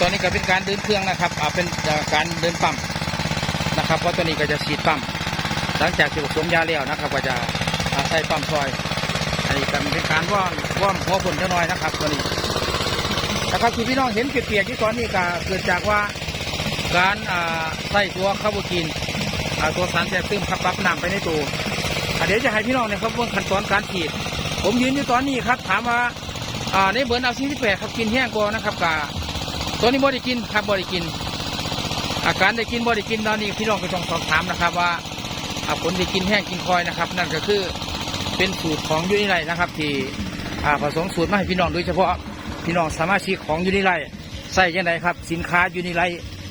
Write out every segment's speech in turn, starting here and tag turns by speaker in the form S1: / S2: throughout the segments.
S1: ตอนนี้ก็เป็นการเดินเครื่องนะครับอ่าเป็นการเดินปั๊มนะครับ เพราะตัวนี้ก็จะฉีดปั๊มหลังจากที่ผสมยาแล้วนะครับ ก็จะใส่ปั๊มซอย อันนี้ก็เป็นการว่อนว่อนหัวผลเท่าน้อยนะครับตัวนี้นะครับที่พี่น้องเห็นเปียกๆที่ตอนนี้ก็เกิดจากว่าการอ่าใส่ตัวคาร์โบกินอ่าตัวสารแทรกซึมขับปรับน้ำไปในตัวอ่าเดี๋ยวจะให้พี่น้องเนะครับเรื่องขั้นตอนการฉีด ผมยืนอยู่ตอนนี้ครับ ถามว่าอ่าในเบิร์นเอาซีที่แปดครับกินแห้งกว่านะครับกา ตัวนี้บ่ได้กินครับบ่ได้กิน อาการได้กินบ่ได้กินตอนนี้พี่น้องก็ต้องสอบถามนะครับ ว่าอาผลได้กินแห้งกินคอยนะครับ นั่นก็คือเป็นสูตรของยูนิไลนะครับ ที่ผสมสูตรมาให้พี่น้องโดยเฉพาะพี่น้องสามารถชีของยูนิไลใส่ยังไงครับ สินค้ายูนิไล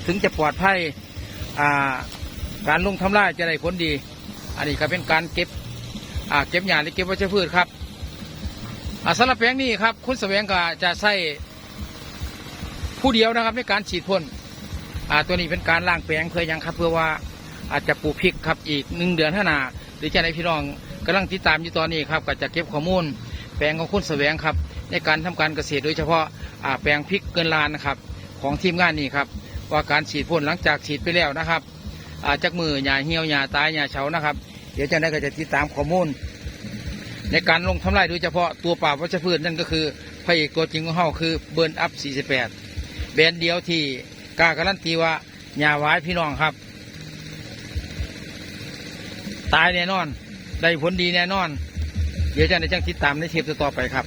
S1: ถึงจะปลอดภัยการลงทำลายจะได้ผลดี อันนี้ก็เป็นการเก็บเก็บหญ้าหรือเก็บวัชพืชครับอ่าสำหรับแปลงนี้ครับ คุณแสวงก็จะใส่ ผู้เดียวนะครับในการฉีดพ่นอ่าตัวนี้เป็นการล่างแปลงเพื่อยังครับ เพื่อว่าอาจจะปลูกพริกครับอีกหนึ่งเดือนข้างหน้าหรือจะในพี่น้องกำลังติดตามอยู่ตอนนี้ครับก็จะเก็บข้อมูล แปลงของคุณแสวงครับ ในการทำการเกษตรโดยเฉพาะอ่าแปลงพริกเกินลานนะครับของทีมงานนี้ครับว่าการฉีดพ่นหลังจากฉีดไปแล้วนะครับอาจากมือหญ้าเหี่ยวหญ้าตายหญ้าเฉานะครับ เดี๋ยวจะได้ก็จะติดตามข้อมูล ในการลงทำลายโดยเฉพาะตัวป่าวัชพืชนั่นก็คือพระเอกตัวจริงของเฮาคือเบิร์นอัพ 48 แบรนด์เดียวที่กล้าการันตีว่าหญ้าหวายพี่น้องครับ ตายแน่นอน ได้ผลดีแน่นอน เดี๋ยวจะในจังติดตามในเทปต่อไปครับ